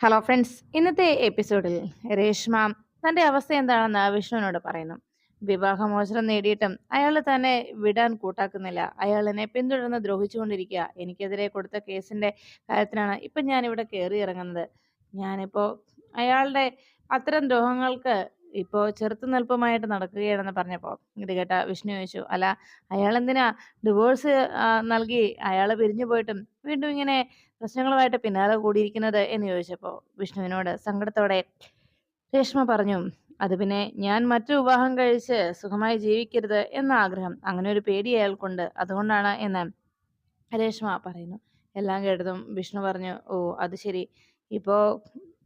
Hello friends ഇന്നത്തെ എപ്പിസോഡിൽ രേഷ്മ തന്റെ അവസ്ഥ എന്താണെന്ന് വിഷ്ണുവിനോട് പറയുന്നു. വിവാഹമോചനം നേടിയിട്ടും അയാൾ തന്നെ വിടാൻ കൂട്ടാക്കുന്നില്ല. അയാൾ എന്നെ പിന്തുടർന്ന് ദ്രോഹിച്ചുകൊണ്ടിരിക്കുക. എനിക്കെതിരെ കൊടുത്ത കേസിന്റെ കാര്യത്തിനാണ് ഇപ്പം ഞാനിവിടെ കയറി ഇറങ്ങുന്നത്. ഞാനിപ്പോൾ അയാളുടെ അത്തരം ദ്രോഹങ്ങൾക്ക് ഇപ്പോ ചെറുത്തുനിൽപ്പുമായിട്ട് നടക്കുകയാണെന്ന് പറഞ്ഞപ്പോ ഇത് കേട്ട വിഷ്ണു ചോദിച്ചു അല്ല അയാൾ എന്തിനാ ഡിവോഴ്സ് നൽകി? അയാൾ പിരിഞ്ഞു പോയിട്ടും വീണ്ടും ഇങ്ങനെ പ്രശ്നങ്ങളുമായിട്ട് പിന്നാലെ കൂടിയിരിക്കുന്നത്? എന്ന് ചോദിച്ചപ്പോൾ വിഷ്ണുവിനോട് സങ്കടത്തോടെ രേഷ്മ പറഞ്ഞു അത് പിന്നെ ഞാൻ മറ്റു വിവാഹം കഴിച്ച് സുഖമായി ജീവിക്കരുത് എന്ന ആഗ്രഹം. അങ്ങനെ ഒരു പേടി അയാൾക്കുണ്ട്. അതുകൊണ്ടാണ് എന്ന് രേഷ്മ പറയുന്നു. എല്ലാം കേട്ടതും വിഷ്ണു പറഞ്ഞു ഓ അത് ശരി. ഇപ്പോ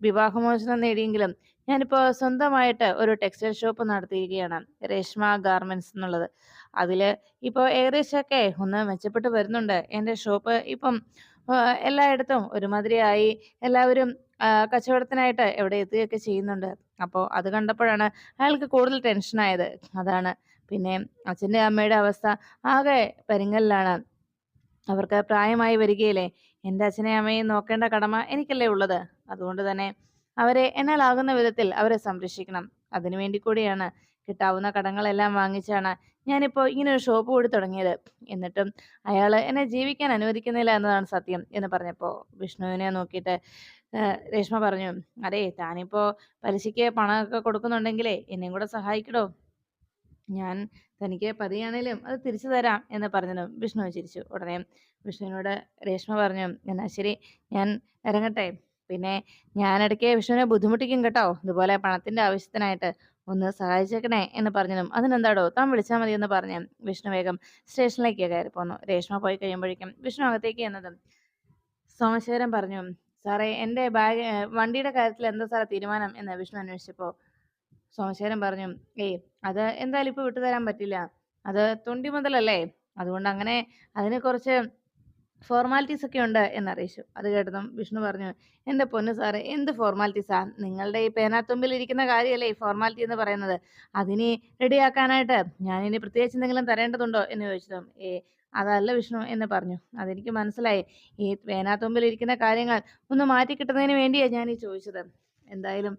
വിവാഹമോചനം നേടിയെങ്കിലും ഞാനിപ്പോ സ്വന്തമായിട്ട് ഒരു ടെക്സ്റ്റൈൽ ഷോപ്പ് നടത്തിയിരിക്കുകയാണ് രേഷ്മ ഗാർമെന്റ്സ് എന്നുള്ളത് അതിൽ ഇപ്പോൾ ഏകദേശമൊക്കെ ഒന്ന് മെച്ചപ്പെട്ട് വരുന്നുണ്ട് എന്റെ ഷോപ്പ് ഇപ്പം എല്ലായിടത്തും ഒരുമാതിരിയായി എല്ലാവരും കച്ചവടത്തിനായിട്ട് എവിടെ എത്തുകയൊക്കെ ചെയ്യുന്നുണ്ട്. അപ്പോൾ അത് കണ്ടപ്പോഴാണ് അയാൾക്ക് കൂടുതൽ ടെൻഷനായത്. അതാണ്. പിന്നെ അച്ഛന്റെ അമ്മയുടെ അവസ്ഥ ആകെ പരിങ്ങലിലാണ് അവർക്ക് പ്രായമായി വരികയില്ലേ. എന്റെ അച്ഛനെയും അമ്മയും നോക്കേണ്ട കടമ എനിക്കല്ലേ ഉള്ളത്. അതുകൊണ്ട് തന്നെ അവരെ എന്നാലാകുന്ന വിധത്തിൽ അവരെ സംരക്ഷിക്കണം. അതിനു വേണ്ടി കൂടിയാണ് കിട്ടാവുന്ന കടങ്ങളെല്ലാം വാങ്ങിച്ചാണ് ഞാനിപ്പോൾ ഇങ്ങനെ ഒരു ഷോപ്പ് കൂടി തുടങ്ങിയത്. എന്നിട്ടും അയാൾ എന്നെ ജീവിക്കാൻ അനുവദിക്കുന്നില്ല എന്നതാണ് സത്യം എന്ന് പറഞ്ഞപ്പോൾ വിഷ്ണുവിനെ നോക്കിയിട്ട് രേഷ്മ പറഞ്ഞു, അതെ താനിപ്പോൾ പലിശയ്ക്ക് പണമൊക്കെ കൊടുക്കുന്നുണ്ടെങ്കിലേ എന്നെയും കൂടെ സഹായിക്കടോ. ഞാൻ തനിക്ക് പതിയാണേലും അത് തിരിച്ചു തരാം" എന്ന് പറഞ്ഞതും വിഷ്ണു ചിരിച്ചു. ഉടനെ വിഷ്ണുവിനോട് രേഷ്മ പറഞ്ഞു, എന്നാൽ ശരി ഞാൻ ഇറങ്ങട്ടെ. പിന്നെ ഞാനിടയ്ക്ക് വിഷ്ണുവിനെ ബുദ്ധിമുട്ടിക്കും കേട്ടോ. ഇതുപോലെ പണത്തിന്റെ ആവശ്യത്തിനായിട്ട്. ഒന്ന് സഹായിച്ചേക്കണേ" എന്ന് പറഞ്ഞതും "അതിനെന്താടോ താൻ വിളിച്ചാൽ മതി" എന്ന് പറഞ്ഞ് വിഷ്ണു വേഗം സ്റ്റേഷനിലേക്ക് കയറി പോന്നു. രേഷ്മ പോയി കഴിയുമ്പോഴേക്കും വിഷ്ണു അകത്തേക്ക് എന്നതും സോമശേഖരൻ പറഞ്ഞു, "സാറേ എന്റെ ബാഗ് വണ്ടിയുടെ കാര്യത്തിൽ എന്താ സാറേ തീരുമാനം?" എന്ന് വിഷ്ണു അന്വേഷിച്ചപ്പോൾ സോമശേഖരൻ പറഞ്ഞു, "ഏയ് അത് എന്തായാലും ഇപ്പോൾ വിട്ടുതരാൻ പറ്റില്ല. അത് തൊണ്ടി മുതലല്ലേ. അതുകൊണ്ട് അങ്ങനെ അതിന് കുറച്ച് ഫോർമാലിറ്റീസ് ഒക്കെ ഉണ്ട്" എന്നറിയിച്ചു. അത് കേട്ടതും വിഷ്ണു പറഞ്ഞു, "എന്റെ പൊന്നു സാറേ എന്ത് ഫോർമാലിറ്റീസാ? നിങ്ങളുടെ ഈ പേനാത്തുമ്പിൽ ഇരിക്കുന്ന കാര്യമല്ലേ ഈ ഫോർമാലിറ്റി എന്ന് പറയുന്നത്. അതിനി റെഡിയാക്കാനായിട്ട് ഞാനിനി പ്രത്യേകിച്ച് എന്തെങ്കിലും തരേണ്ടതുണ്ടോ?" എന്ന് ചോദിച്ചതും, ഏ അതല്ല വിഷ്ണു" എന്ന് പറഞ്ഞു. "അതെനിക്ക് മനസ്സിലായി. ഈ പേനാത്തുമ്പിൽ ഇരിക്കുന്ന കാര്യങ്ങൾ ഒന്ന് മാറ്റി കിട്ടുന്നതിന് ഞാൻ ഈ ചോദിച്ചത്. എന്തായാലും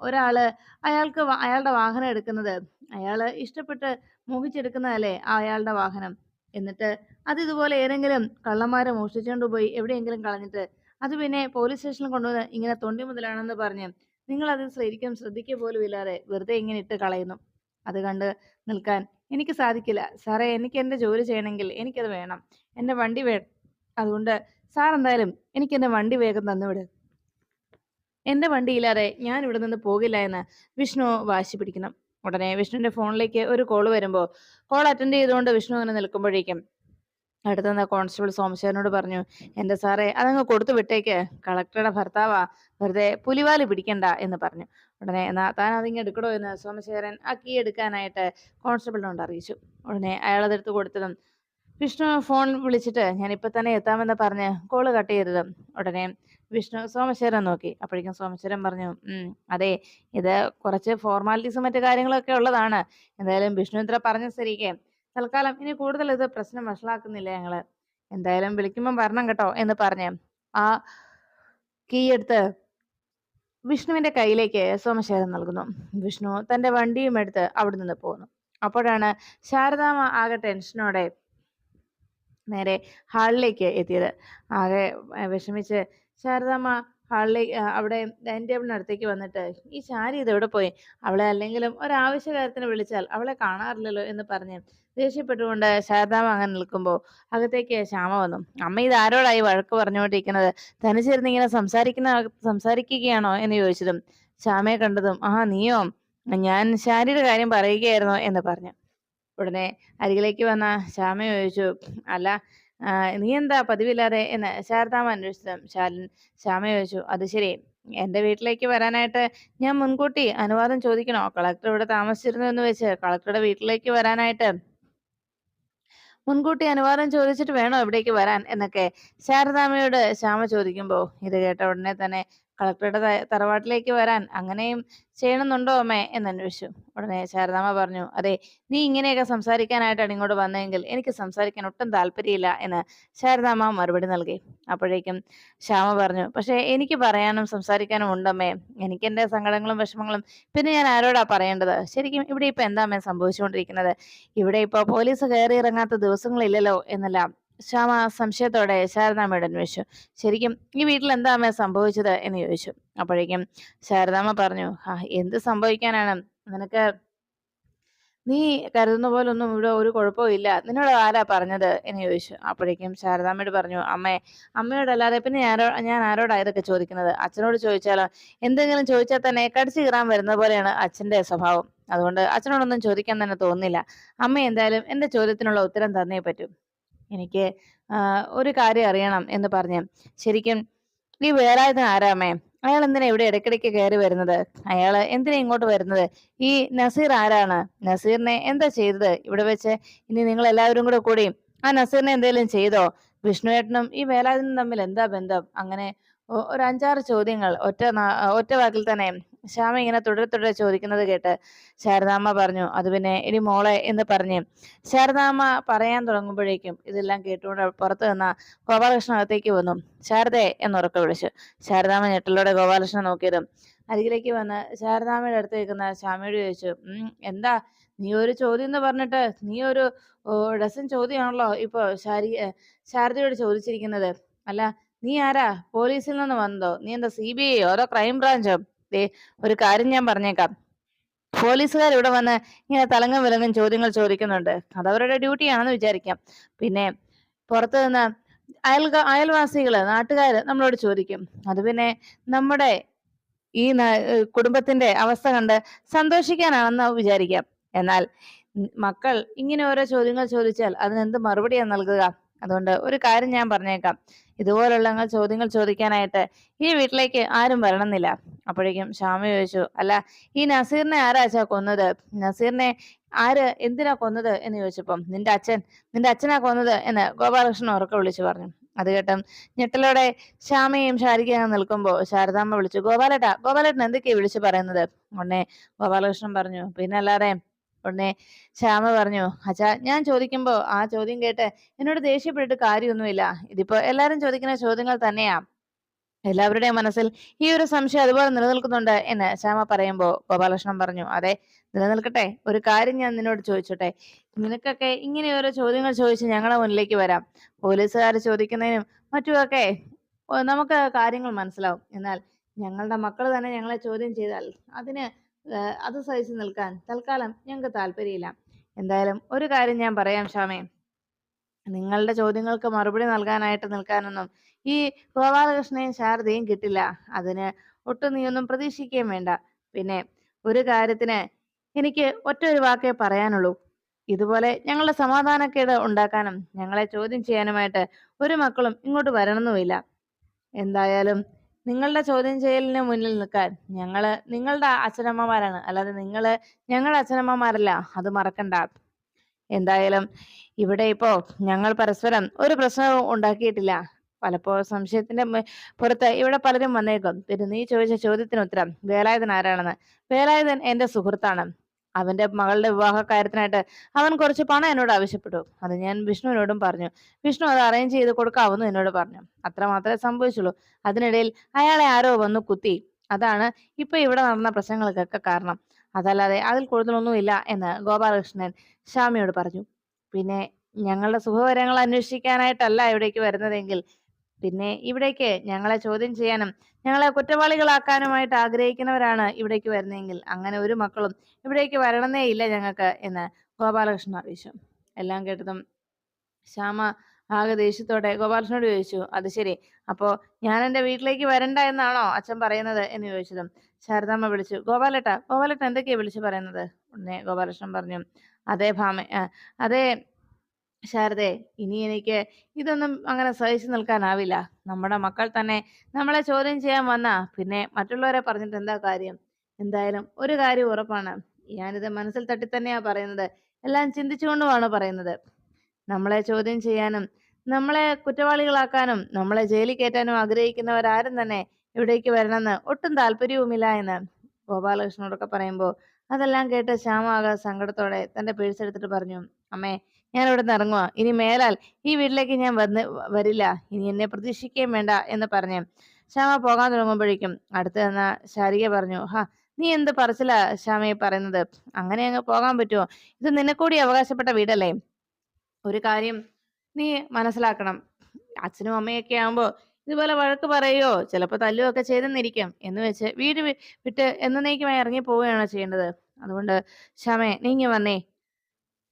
ഒരാൾ അയാൾക്ക് അയാളുടെ വാഹനം എടുക്കുന്നത് അയാൾ ഇഷ്ടപ്പെട്ട് മോഹിച്ചെടുക്കുന്നതല്ലേ അയാളുടെ വാഹനം. എന്നിട്ട് അത് ഇതുപോലെ ഏതെങ്കിലും കള്ളന്മാരെ മോഷ്ടിച്ചോണ്ട് പോയി എവിടെയെങ്കിലും കളഞ്ഞിട്ട് അത് പിന്നെ പോലീസ് സ്റ്റേഷനിൽ കൊണ്ടുവന്ന് ഇങ്ങനെ തൊണ്ടി മുതലാണെന്ന് പറഞ്ഞ് നിങ്ങൾ അത് ശരിക്കും ശ്രദ്ധിക്കുക പോലും ഇല്ലാതെ വെറുതെ ഇങ്ങനെ ഇട്ട് കളയുന്നു. അത് കണ്ട് നിൽക്കാൻ എനിക്ക് സാധിക്കില്ല. സാറേ എനിക്ക് എന്റെ ജോലി ചെയ്യണമെങ്കിൽ എനിക്കത് വേണം. എന്റെ വണ്ടി വേ അതുകൊണ്ട് സാർ എന്തായാലും എനിക്ക് എന്റെ വണ്ടി വേഗം തന്നുവിട്. എന്റെ വണ്ടിയില്ലാതെ ഞാൻ ഇവിടെ നിന്ന് പോകില്ല" എന്ന് വിഷ്ണു വാശി പിടിക്കുന്നു. ഉടനെ വിഷ്ണുവിന്റെ ഫോണിലേക്ക് ഒരു കോൾ വരുമ്പോൾ കോൾ അറ്റൻഡ് ചെയ്തുകൊണ്ട് വിഷ്ണു അങ്ങനെ നിൽക്കുമ്പോഴേക്കും അടുത്തുനിന്ന് കോൺസ്റ്റബിൾ സോമശേഖരനോട് പറഞ്ഞു, എന്റെ സാറേ അതങ്ങ് കൊടുത്തു വിട്ടേക്ക്. കളക്ടറുടെ ഭർത്താവാ. വെറുതെ പുലിവാൽ പിടിക്കണ്ട" എന്ന് പറഞ്ഞു. ഉടനെ "എന്നാ താൻ അതിങ്ങ് എടുക്കണോ എന്ന് സോമശേഖരൻ ആ കീ എടുക്കാനായിട്ട് കോൺസ്റ്റബിളിനോട് അറിയിച്ചു. ഉടനെ അയാൾ അതെടുത്ത് കൊടുത്തതും വിഷ്ണു ഫോൺ വിളിച്ചിട്ട് ഞാൻ "ഞാനിപ്പോ തന്നെ എത്താമെന്ന്" പറഞ്ഞ് കോൾ കട്ട് ചെയ്തതും ഉടനെ വിഷ്ണു സോമശ്വരൻ നോക്കി. അപ്പോഴേക്കും സോമശ്വരൻ പറഞ്ഞു, "ഉം അതെ ഇത് കുറച്ച് ഫോർമാലിറ്റീസും മറ്റു കാര്യങ്ങളൊക്കെ ഉള്ളതാണ്. എന്തായാലും വിഷ്ണു ഇത്ര പറഞ്ഞ സ്ഥിതിക്ക് തൽക്കാലം ഇനി കൂടുതൽ ഇത് പ്രശ്നം വഷളാക്കുന്നില്ല ഞങ്ങൾ. എന്തായാലും വിളിക്കുമ്പോൾ വരണം കേട്ടോ" എന്ന് പറഞ്ഞ് ആ കീ എടുത്ത് വിഷ്ണുവിന്റെ കയ്യിലേക്ക് സോമശേഖരൻ നൽകുന്നു. വിഷ്ണു തന്റെ വണ്ടിയും എടുത്ത് അവിടെ നിന്ന് പോകുന്നു. അപ്പോഴാണ് ശാരദാമ ആകെ ടെൻഷനോടെ നേരെ ഹാളിലേക്ക് എത്തിയത്. ആകെ വിഷമിച്ച് ശാരദാമ്മ ഹാളിലേ അവിടെ ഡൈനിങ് ടേബിളിനടുത്തേക്ക് വന്നിട്ട് "ഈ ശാരി എവിടെ പോയി? അവളെ അല്ലെങ്കിലും ഒരാവശ്യ കാര്യത്തിന് വിളിച്ചാൽ അവളെ കാണാറില്ലല്ലോ" എന്ന് പറഞ്ഞ് ദേഷ്യപ്പെട്ടുകൊണ്ട് ശാരദാമ്മ അങ്ങനെ നിൽക്കുമ്പോൾ അകത്തേക്ക് ശ്യാമ വന്നു. "അമ്മ ഇത് ആരോടായി വഴക്ക് പറഞ്ഞുകൊണ്ടിരിക്കുന്നത്? തനിച്ചിരുന്ന് ഇങ്ങനെ സംസാരിക്കുന്ന സംസാരിക്കുകയാണോ?" എന്ന് ചോദിച്ചതും ശ്യാമയെ കണ്ടതും ആ നീയോ? ഞാൻ ശാരിയുടെ കാര്യം പറയുകയായിരുന്നോ എന്ന് പറഞ്ഞു. ഉടനെ അരികിലേക്ക് വന്ന ശ്യാമ ചോദിച്ചു, "അല്ല നീ എന്താ പതിവില്ലാതെ" എന്ന് ശാരദാമ്മ അന്വേഷിച്ചതും ശാലൻ ശ്യാമ ചോദിച്ചു, "അത് ശരി. എന്റെ വീട്ടിലേക്ക് വരാനായിട്ട് ഞാൻ മുൻകൂട്ടി അനുവാദം ചോദിക്കണോ? കളക്ടർ ഇവിടെ താമസിച്ചിരുന്നു എന്ന് വെച്ച് കളക്ടറുടെ വീട്ടിലേക്ക് വരാനായിട്ട് മുൻകൂട്ടി അനുവാദം ചോദിച്ചിട്ട് വേണോ ഇവിടേക്ക് വരാൻ?" എന്നൊക്കെ ശാരദാമ്മയോട് ശ്യാമ ചോദിക്കുമ്പോൾ ഇത് കേട്ട ഉടനെ തന്നെ കളക്ടറുടെ തറവാട്ടിലേക്ക് വരാൻ അങ്ങനെയും ചെയ്യണമെന്നുണ്ടോ അമ്മേ? എന്ന് അന്വേഷിച്ചു. ഉടനെ ശാരദാമ്മ പറഞ്ഞു അതെ നീ ഇങ്ങനെയൊക്കെ സംസാരിക്കാനായിട്ടാണ് ഇങ്ങോട്ട് വന്നതെങ്കിൽ എനിക്ക് സംസാരിക്കാൻ ഒട്ടും താല്പര്യമില്ല എന്ന് ശാരദാമ്മ മറുപടി നൽകി. അപ്പോഴേക്കും ശ്യാമ പറഞ്ഞു പക്ഷേ എനിക്ക് പറയാനും സംസാരിക്കാനും ഉണ്ടമ്മേ. എനിക്ക് എന്റെ സങ്കടങ്ങളും വിഷമങ്ങളും പിന്നെ ഞാൻ ആരോടാ പറയേണ്ടത്? ശരിക്കും ഇവിടെ ഇപ്പൊ എന്താ അമ്മേ സംഭവിച്ചുകൊണ്ടിരിക്കുന്നത്? ഇവിടെ ഇപ്പൊ പോലീസ് കയറി ഇറങ്ങാത്ത ദിവസങ്ങളില്ലല്ലോ എന്നെല്ലാം ശ്യാമ സംശയത്തോടെ ശാരദാമ്മയോട് അന്വേഷിച്ചു ശരിക്കും ഈ വീട്ടിൽ എന്താ അമ്മ സംഭവിച്ചത് എന്ന് ചോദിച്ചു. അപ്പോഴേക്കും ശാരദാമ്മ പറഞ്ഞു ആ എന്ത് സംഭവിക്കാനാണ്? നിനക്ക് നീ കരുതുന്ന പോലെ ഒന്നും ഇവിടെ ഒരു കുഴപ്പവും ഇല്ല. നിന്നോട് ആരാ പറഞ്ഞത്? എന്ന് ചോദിച്ചു. അപ്പോഴേക്കും ശാരദാമ്മയോട് പറഞ്ഞു അമ്മേ അമ്മയോടല്ലാതെ പിന്നെ ആരോ ഞാൻ ആരോടാ ഇതൊക്കെ ചോദിക്കുന്നത്? അച്ഛനോട് ചോദിച്ചാലോ? എന്തെങ്കിലും ചോദിച്ചാൽ തന്നെ കടിച്ചു കീറാൻ വരുന്ന പോലെയാണ് അച്ഛന്റെ സ്വഭാവം. അതുകൊണ്ട് അച്ഛനോടൊന്നും ചോദിക്കാൻ തന്നെ തോന്നില്ല. അമ്മ എന്തായാലും എന്റെ ചോദ്യത്തിനുള്ള ഉത്തരം തന്നേ പറ്റൂ. എനിക്ക് ഒരു കാര്യം അറിയണം എന്ന് പറഞ്ഞ്. ശരിക്കും ഈ വേലായുധൻ ആരാമേ? അയാൾ എന്തിനാ ഇവിടെ ഇടയ്ക്കിടയ്ക്ക് കയറി വരുന്നത്? അയാൾ എന്തിനാ ഇങ്ങോട്ട് വരുന്നത്? ഈ നസീർ ആരാണ്? നസീറിനെ എന്താ ചെയ്തത്? ഇവിടെ വെച്ച് ഇനി നിങ്ങൾ എല്ലാവരും കൂടെ കൂടി ആ നസീറിനെ എന്തെങ്കിലും ചെയ്തോ? വിഷ്ണുവേട്ടനും ഈ വേലായുധനും തമ്മിൽ എന്താ ബന്ധം? അങ്ങനെ ഒരു അഞ്ചാറ് ചോദ്യങ്ങൾ ഒറ്റ ഒറ്റ വാക്കിൽ തന്നെ ശ്യാമ ഇങ്ങനെ തുടരെ തുടരെ ചോദിക്കുന്നത് കേട്ട് ശാരദാമ്മ പറഞ്ഞു അത് പിന്നെ ഇനി മോളെ എന്ന് പറഞ്ഞു. ശാരദാമ്മ പറയാൻ തുടങ്ങുമ്പോഴേക്കും ഇതെല്ലാം കേട്ടുകൊണ്ട് പുറത്തു നിന്ന ഗോപാലകൃഷ്ണൻ അകത്തേക്ക് വന്നു. ശാരദയെ എന്നുറക്കെ വിളിച്ചു. ശാരദാമ്മ ഞെട്ടലോടെ ഗോപാലകൃഷ്ണൻ നോക്കിയതും അരികിലേക്ക് വന്ന് ശാരദാമ്മയുടെ അടുത്ത് നിൽക്കുന്ന ശ്യാമയോട് ചോദിച്ചു എന്താ നീ ഒരു ചോദ്യം എന്ന് പറഞ്ഞിട്ട്? നീ ഒരു ഡസൻ ചോദ്യമാണല്ലോ ഇപ്പൊ ശാരി ശാരദയോട് ചോദിച്ചിരിക്കുന്നത്. അല്ല നീ ആരാ? പോലീസിൽ നിന്ന് വന്നതോ? നീ എന്താ സി ബി ഐയോ അതോ ക്രൈം ബ്രാഞ്ചോ? ദേ ഒരു കാര്യം ഞാൻ പറഞ്ഞേക്കാം. പോലീസുകാർ ഇവിടെ വന്ന് ഇങ്ങനെ തലങ്ങും വിലങ്ങും ചോദ്യങ്ങൾ ചോദിക്കുന്നുണ്ട്. അത് അവരുടെ ഡ്യൂട്ടിയാണെന്ന് വിചാരിക്കാം. പിന്നെ പുറത്തു നിന്ന് അയൽ അയൽവാസികൾ നാട്ടുകാര് നമ്മളോട് ചോദിക്കും. അത് പിന്നെ നമ്മുടെ ഈ കുടുംബത്തിന്റെ അവസ്ഥ കണ്ട് സന്തോഷിക്കാനാണെന്ന് വിചാരിക്കാം. എന്നാൽ മക്കൾ ഇങ്ങനെ ഓരോ ചോദ്യങ്ങൾ ചോദിച്ചാൽ അതിനെന്ത് മറുപടിയാണ് നൽകുക? അതുകൊണ്ട് ഒരു കാര്യം ഞാൻ പറഞ്ഞേക്കാം. ഇതുപോലുള്ള ചോദ്യങ്ങൾ ചോദിക്കാനായിട്ട് ഈ വീട്ടിലേക്ക് ആരും വരണമെന്നില്ല. അപ്പോഴേക്കും ശ്യാമ ചോദിച്ചു അല്ല ഈ നസീറിനെ ആരാച്ചാ കൊന്നത്? നസീറിനെ ആര് എന്തിനാ കൊന്നത്? എന്ന് ചോദിച്ചപ്പം നിന്റെ അച്ഛൻ നിന്റെ അച്ഛനാ കൊന്നത്? എന്ന് ഗോപാലകൃഷ്ണൻ ഉറക്കെ വിളിച്ചു പറഞ്ഞു. അത് കേട്ടും ഞെട്ടലോടെ ശ്യാമയും ശാരികയും നിൽക്കുമ്പോൾ ശാരദാമ്മ വിളിച്ചു ഗോപാലേട്ടാ ഗോപാലേട്ടൻ എന്തൊക്കെയാ വിളിച്ചു പറയുന്നത്? ഉടനെ ഗോപാലകൃഷ്ണൻ പറഞ്ഞു പിന്നെ അല്ലാതെ ഉടനെ ശ്യാമ പറഞ്ഞു അച്ഛാ ഞാൻ ചോദിക്കുമ്പോ ആ ചോദ്യം കേട്ട് എന്നോട് ദേഷ്യപ്പെട്ടിട്ട് കാര്യമൊന്നുമില്ല. ഇതിപ്പോ എല്ലാരും ചോദിക്കുന്ന ചോദ്യങ്ങൾ തന്നെയാ. എല്ലാവരുടെയും മനസ്സിൽ ഈ ഒരു സംശയം അതുപോലെ നിലനിൽക്കുന്നുണ്ട് എന്ന് ശ്യാമ പറയുമ്പോ ഗോപാലകൃഷ്ണൻ പറഞ്ഞു അതെ നിലനിൽക്കട്ടെ. ഒരു കാര്യം ഞാൻ നിന്നോട് ചോദിച്ചോട്ടെ. നിനക്കൊക്കെ ഇങ്ങനെ ഓരോ ചോദ്യങ്ങൾ ചോദിച്ച് ഞങ്ങളെ മുന്നിലേക്ക് വരാം. പോലീസുകാർ ചോദിക്കുന്നതിനും മറ്റുമൊക്കെ നമുക്ക് കാര്യങ്ങൾ മനസ്സിലാവും. എന്നാൽ ഞങ്ങളുടെ മക്കൾ തന്നെ ഞങ്ങളെ ചോദ്യം ചെയ്താൽ അതിന് അത് സഹിച്ചു നിൽക്കാൻ തൽക്കാലം ഞങ്ങൾക്ക് താല്പര്യമില്ല. എന്തായാലും ഒരു കാര്യം ഞാൻ പറയാം ഷാമേ നിങ്ങളുടെ ചോദ്യങ്ങൾക്ക് മറുപടി നൽകാനായിട്ട് നിൽക്കാനൊന്നും ഈ ഗോപാലകൃഷ്ണയും ശാരദയും കിട്ടില്ല. അതിന് ഒട്ടും നീയൊന്നും പ്രതീക്ഷിക്കുകയും വേണ്ട. പിന്നെ ഒരു കാര്യത്തിന് എനിക്ക് ഒറ്റ ഒരു വാക്കേ പറയാനുള്ളൂ. ഇതുപോലെ ഞങ്ങളുടെ സമാധാനക്കേട് ഉണ്ടാക്കാനും ഞങ്ങളെ ചോദ്യം ചെയ്യാനുമായിട്ട് ഒരു മക്കളും ഇങ്ങോട്ട് വരണമെന്നുമില്ല. എന്തായാലും നിങ്ങളുടെ ചോദ്യം ചെയ്യലിന് മുന്നിൽ നിൽക്കാൻ ഞങ്ങൾ നിങ്ങളുടെ അച്ഛനമ്മമാരാണ്. അല്ലാതെ നിങ്ങൾ ഞങ്ങളുടെ അച്ഛനമ്മമാരല്ല. അത് മറക്കണ്ട. എന്തായാലും ഇവിടെ ഇപ്പോ ഞങ്ങൾ പരസ്പരം ഒരു പ്രശ്നവും ഉണ്ടാക്കിയിട്ടില്ല. പലപ്പോഴും സംശയത്തിന്റെ പുറത്ത് ഇവിടെ പലരും വന്നേക്കും. പിന്നെ നീ ചോദിച്ച ചോദ്യത്തിന് ഉത്തരം വേലായുധൻ ആരാണെന്ന്? വേലായുധൻ എന്റെ സുഹൃത്താണ്. അവന്റെ മകളുടെ വിവാഹ കാര്യത്തിനായിട്ട് അവൻ കുറച്ച് പണം എന്നോട് ആവശ്യപ്പെട്ടു. അത് ഞാൻ വിഷ്ണുവിനോടും പറഞ്ഞു. വിഷ്ണു അത് അറേഞ്ച് ചെയ്ത് കൊടുക്കാവുന്നു എന്നോട് പറഞ്ഞു. അത്ര മാത്രമേ സംഭവിച്ചുള്ളൂ. അതിനിടയിൽ അയാളെ ആരോ വന്നു കുത്തി. അതാണ് ഇപ്പൊ ഇവിടെ നടന്ന പ്രശ്നങ്ങൾക്കൊക്കെ കാരണം. അതല്ലാതെ അതിൽ കൂടുതലൊന്നുമില്ല എന്ന് ഗോപാലകൃഷ്ണൻ ശ്യാമിയോട് പറഞ്ഞു. പിന്നെ ഞങ്ങളുടെ സുഖവിവരങ്ങൾ അന്വേഷിക്കാനായിട്ടല്ല ഇവിടേക്ക് വരുന്നതെങ്കിൽ പിന്നെ ഇവിടേക്ക് ഞങ്ങളെ ചോദ്യം ചെയ്യാനും ഞങ്ങളെ കുറ്റവാളികളാക്കാനുമായിട്ട് ആഗ്രഹിക്കുന്നവരാണ് ഇവിടേക്ക് വരുന്നതെങ്കിൽ അങ്ങനെ ഒരു മക്കളും ഇവിടേക്ക് വരണമെന്നേ ഇല്ല ഞങ്ങൾക്ക് എന്ന് ഗോപാലകൃഷ്ണൻ അറിയിച്ചു എല്ലാം കേട്ടതും ശ്യാമ ആകെ ദേഷ്യത്തോടെ ഗോപാലകൃഷ്ണനോട് ചോദിച്ചു അത് ശരി അപ്പോ ഞാൻ എന്റെ വീട്ടിലേക്ക് വരണ്ട എന്നാണോ അച്ഛൻ പറയുന്നത്? എന്ന് ചോദിച്ചതും ശാരദാമ്മ വിളിച്ചു ഗോപാലേട്ട ഗോപാലേട്ട എന്തൊക്കെയാ വിളിച്ചു പറയുന്നത്? ഉടനെ ഗോപാലകൃഷ്ണൻ പറഞ്ഞു അതേ ഭാമ അതേ ശാരദേ ഇനി എനിക്ക് ഇതൊന്നും അങ്ങനെ സഹിച്ചു നിൽക്കാനാവില്ല. നമ്മുടെ മക്കൾ തന്നെ നമ്മളെ ചോദ്യം ചെയ്യാൻ വന്നാ പിന്നെ മറ്റുള്ളവരെ പറഞ്ഞിട്ട് എന്താ കാര്യം? എന്തായാലും ഒരു കാര്യം ഉറപ്പാണ്. ഞാനിത് മനസ്സിൽ തട്ടി തന്നെയാ പറയുന്നത്. എല്ലാം ചിന്തിച്ചുകൊണ്ടുമാണ് പറയുന്നത്. നമ്മളെ ചോദ്യം ചെയ്യാനും നമ്മളെ കുറ്റവാളികളാക്കാനും നമ്മളെ ജയിലിൽ കയറ്റാനും ആഗ്രഹിക്കുന്നവരാരും തന്നെ ഇവിടേക്ക് വരണമെന്ന് ഒട്ടും താല്പര്യവുമില്ല എന്ന് ഗോപാലകൃഷ്ണനോടൊക്കെ പറയുമ്പോൾ അതെല്ലാം കേട്ട് ശ്യാമ ആകെ സങ്കടത്തോടെ തന്റെ പേഴ്സ് എടുത്തിട്ട് പറഞ്ഞു അമ്മേ ഞാൻ ഇവിടെ നിന്ന് ഇറങ്ങുക ഇനി മേലാൽ ഈ വീട്ടിലേക്ക് ഞാൻ വന്ന് വരില്ല. ഇനി എന്നെ പ്രതീക്ഷിക്കുകയും വേണ്ട എന്ന് പറഞ്ഞു. ശ്യാമ പോകാൻ തുടങ്ങുമ്പോഴേക്കും അടുത്ത് നിന്ന ശാരിക പറഞ്ഞു ഹാ നീ എന്ത് പറച്ചില ശ്യാമയെ പറയുന്നത്? അങ്ങനെ അങ്ങ് പോകാൻ പറ്റുമോ ഇത് നിനക്കൂടി അവകാശപ്പെട്ട വീടല്ലേ? ഒരു കാര്യം നീ മനസ്സിലാക്കണം. അച്ഛനും അമ്മയൊക്കെ ആകുമ്പോ ഇതുപോലെ വഴക്ക് പറയോ? ചിലപ്പോൾ തല്ലുകയൊക്കെ ചെയ്തെന്നിരിക്കും. എന്ന് വെച്ച് വീട് വിട്ട് എന്നേക്കുമായി ഇറങ്ങി പോവുകയാണോ ചെയ്യേണ്ടത്. അതുകൊണ്ട് ശ്യാമേ നീ ഇങ്ങ് വന്നേ.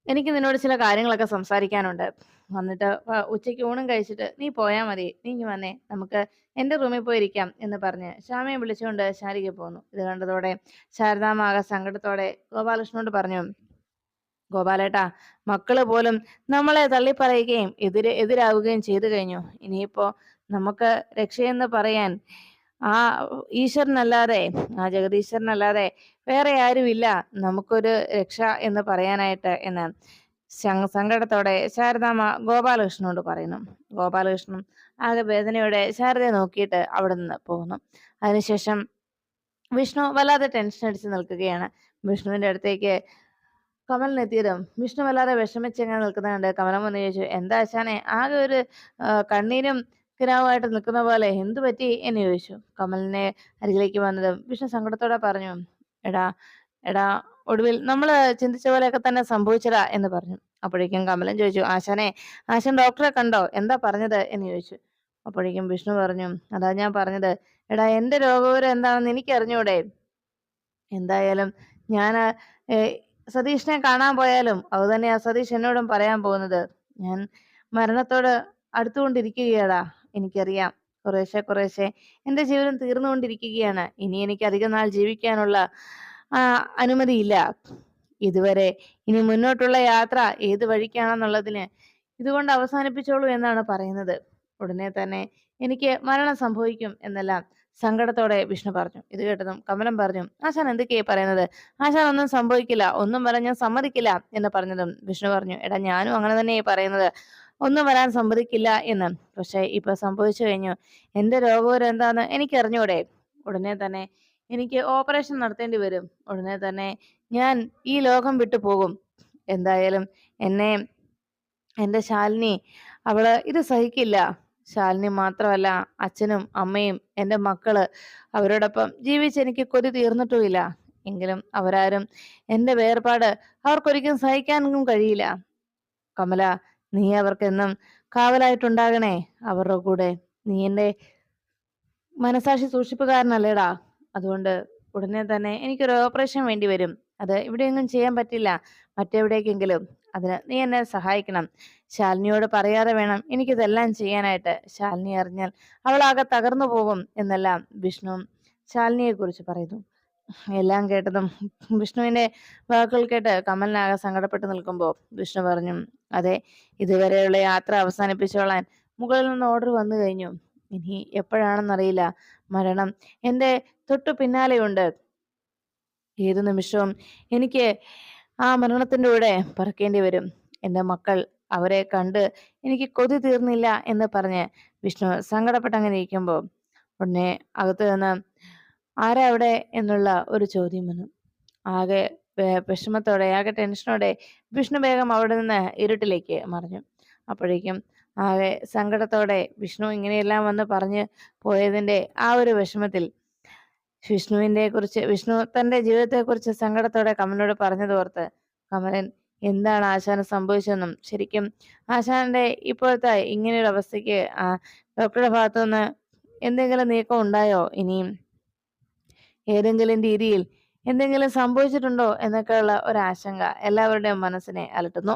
എനിക്ക് നിന്നോട് ചില കാര്യങ്ങളൊക്കെ സംസാരിക്കാനുണ്ട്. വന്നിട്ട് ഉച്ചയ്ക്ക് ഊണും കഴിച്ചിട്ട് നീ പോയാൽ മതി. നീ ഇങ്ങ് വന്നേ. നമുക്ക് എന്റെ റൂമിൽ പോയിരിക്കാം എന്ന് പറഞ്ഞ് ശ്യാമയെ വിളിച്ചുകൊണ്ട് ശാരിക പോന്നു. ഇത് കണ്ടതോടെ ശാരദാമാക സങ്കടത്തോടെ ഗോപാലകൃഷ്ണനോട് പറഞ്ഞു ഗോപാലേട്ടാ മക്കൾ പോലും നമ്മളെ തള്ളിപ്പറയുകയും എതിരെ എതിരാവുകയും ചെയ്തു കഴിഞ്ഞു. ഇനിയിപ്പോ നമുക്ക് രക്ഷയെന്ന് പറയാൻ ആ ഈശ്വരനല്ലാതെ ആ ജഗദീശ്വരനല്ലാതെ വേറെ ആരുമില്ല. നമുക്കൊരു രക്ഷ എന്ന് പറയാനായിട്ട് എന്ന് സങ്കടത്തോടെ ശാരദാമ്മ ഗോപാലകൃഷ്ണനോട് പറയുന്നു. ഗോപാലകൃഷ്ണൻ ആകെ വേദനയോടെ ശാരദയെ നോക്കിയിട്ട് അവിടെ നിന്ന് പോകുന്നു. അതിനുശേഷം വിഷ്ണു വല്ലാതെ ടെൻഷൻ അടിച്ച് നിൽക്കുകയാണ്. വിഷ്ണുവിന്റെ അടുത്തേക്ക് കമലിനെത്തിയതും വിഷ്ണു വല്ലാതെ വിഷമിച്ചെങ്ങനെ നിൽക്കുന്നുണ്ട്. കമലം വന്ന് ചോദിച്ചു എന്താ ആകെ ഒരു കണ്ണീരും കിനാവുമായിട്ട് നിൽക്കുന്ന പോലെ എന്തു പറ്റി എന്ന് ചോദിച്ചു. കമലിനെ അരികിലേക്ക് വന്നതും വിഷ്ണു സങ്കടത്തോടെ പറഞ്ഞു എടാ എടാ ഒടുവിൽ നമ്മൾ ചിന്തിച്ച പോലെയൊക്കെ തന്നെ സംഭവിച്ചടാ എന്ന് പറഞ്ഞു. അപ്പോഴേക്കും കമലൻ ചോദിച്ചു ആശാനെ ആശാൻ ഡോക്ടറെ കണ്ടോ? എന്താ പറഞ്ഞത്? എന്ന് ചോദിച്ചു. അപ്പോഴേക്കും വിഷ്ണു പറഞ്ഞു അതാ ഞാൻ പറഞ്ഞത് എടാ എന്റെ രോഗവിവരം എന്താണെന്ന് എനിക്ക് അറിഞ്ഞൂടെ എന്തായാലും ഞാൻ സതീഷിനെ കാണാൻ പോയാലും അത് തന്നെയാ സതീഷ് എന്നോടും പറയാൻ പോകുന്നത്. ഞാൻ മരണത്തോട് അടുത്തുകൊണ്ടിരിക്കുകയാടാ. എനിക്കറിയാം. കുറേശ്ശെ കുറേശ്ശെ എന്റെ ജീവിതം തീർന്നുകൊണ്ടിരിക്കുകയാണ്. ഇനി എനിക്ക് അധിക നാൾ ജീവിക്കാനുള്ള അനുമതിയില്ല. ഇതുവരെ ഇനി മുന്നോട്ടുള്ള യാത്ര ഏത് വഴിക്കാണെന്നുള്ളതിന് ഇതുകൊണ്ട് അവസാനിപ്പിച്ചോളൂ എന്നാണ് പറയുന്നത്. ഉടനെ തന്നെ എനിക്ക് മരണം സംഭവിക്കും എന്നെല്ലാം സങ്കടത്തോടെ വിഷ്ണു പറഞ്ഞു. ഇത് കേട്ടതും കമലം പറഞ്ഞു ആശാൻ എന്തൊക്കെയാ പറയുന്നത്? ആശാൻ ഒന്നും സംഭവിക്കില്ല ഒന്നും വരാൻ ഞാൻ സമ്മതിക്കില്ല എന്ന് പറഞ്ഞതും വിഷ്ണു പറഞ്ഞു. എടാ ഞാനും അങ്ങനെ തന്നെയാ പറയുന്നത്. ഒന്നും വരാൻ സമ്മതിക്കില്ല എന്ന് പക്ഷെ ഇപ്പൊ സംഭവിച്ചു കഴിഞ്ഞു. എന്റെ രോഗവും എന്താന്ന് എനിക്ക് അറിഞ്ഞൂടെ ഉടനെ തന്നെ എനിക്ക് ഓപ്പറേഷൻ നടത്തേണ്ടി വരും. ഉടനെ തന്നെ ഞാൻ ഈ ലോകം വിട്ടു പോകും. എന്തായാലും എന്നെ എന്റെ ശാലിനി അവൾ ഇത് സഹിക്കില്ല. ശാലിനി മാത്രമല്ല അച്ഛനും അമ്മയും എന്റെ മക്കൾ അവരോടൊപ്പം ജീവിച്ച് എനിക്ക് കൊതി തീർന്നിട്ടുമില്ല. എങ്കിലും അവരാരും എന്റെ വേർപാട് അവർക്കൊരിക്കലും സഹിക്കാനും കഴിയില്ല. കമല നീ അവർക്കെന്നും കാവലായിട്ടുണ്ടാകണേ അവരുടെ കൂടെ. നീ എന്റെ മനസാക്ഷി സൂക്ഷിപ്പുകാരനല്ലേടാ. അതുകൊണ്ട് ഉടനെ തന്നെ എനിക്കൊരു ഓപ്പറേഷൻ വേണ്ടി വരും. അത് ഇവിടെയൊന്നും ചെയ്യാൻ പറ്റില്ല. മറ്റെവിടേക്കെങ്കിലും. അതിന് നീ എന്നെ സഹായിക്കണം. ശാലിനിയോട് പറയാതെ വേണം എനിക്കിതെല്ലാം ചെയ്യാനായിട്ട്. ശാലിനി അറിഞ്ഞാൽ അവളാകെ തകർന്നു പോകും എന്നെല്ലാം വിഷ്ണു ശാലിനിയെ കുറിച്ച് പറയുന്നു. എല്ലാം കേട്ടതും വിഷ്ണുവിന്റെ വാക്കുകൾ കേട്ട് കമലിനാകെ സങ്കടപ്പെട്ട് നിൽക്കുമ്പോൾ വിഷ്ണു പറഞ്ഞു അതെ ഇതുവരെയുള്ള യാത്ര അവസാനിപ്പിച്ചോളാൻ മുകളിൽ നിന്ന് ഓർഡർ വന്നു കഴിഞ്ഞു. ഇനി എപ്പോഴാണെന്നറിയില്ല. മരണം എന്റെ തൊട്ടു പിന്നാലെയുണ്ട്. ഏതു നിമിഷവും എനിക്ക് ആ മരണത്തിന്റെ കൂടെ പറക്കേണ്ടി വരും. എന്റെ മക്കൾ അവരെ കണ്ട് എനിക്ക് കൊതി തീർന്നില്ല എന്ന് പറഞ്ഞ് വിഷ്ണു സങ്കടപ്പെട്ടങ്ങനെ ഇരിക്കുമ്പോൾ ഉടനെ അകത്ത് നിന്ന് ആരാ അവിടെ എന്നുള്ള ഒരു ചോദ്യം വന്നു. ആകെ വിഷമത്തോടെ ആകെ ടെൻഷനോടെ വിഷ്ണു വേഗം അവിടെ നിന്ന് ഇരുട്ടിലേക്ക് മറിഞ്ഞു. അപ്പോഴേക്കും ആകെ സങ്കടത്തോടെ വിഷ്ണു ഇങ്ങനെയെല്ലാം വന്ന് പറഞ്ഞ് പോയതിന്റെ ആ ഒരു വിഷമത്തിൽ വിഷ്ണുവിന്റെ കുറിച്ച് വിഷ്ണു തന്റെ ജീവിതത്തെക്കുറിച്ച് സങ്കടത്തോടെ കമലിനോട് പറഞ്ഞതോർത്ത് കമലൻ എന്താണ് ആശാന് സംഭവിച്ചതെന്നും ശരിക്കും ആശാന്റെ ഇപ്പോഴത്തെ ഇങ്ങനെയൊരു അവസ്ഥയ്ക്ക് ഡോക്ടറുടെ ഭാഗത്തുനിന്ന് എന്തെങ്കിലും നീക്കം ഉണ്ടായോ ഇനിയും? ഏതെങ്കിലും രീതിയിൽ എന്തെങ്കിലും സംഭവിച്ചിട്ടുണ്ടോ എന്നൊക്കെയുള്ള ഒരു ആശങ്ക എല്ലാവരുടെയും മനസ്സിനെ അലട്ടുന്നു.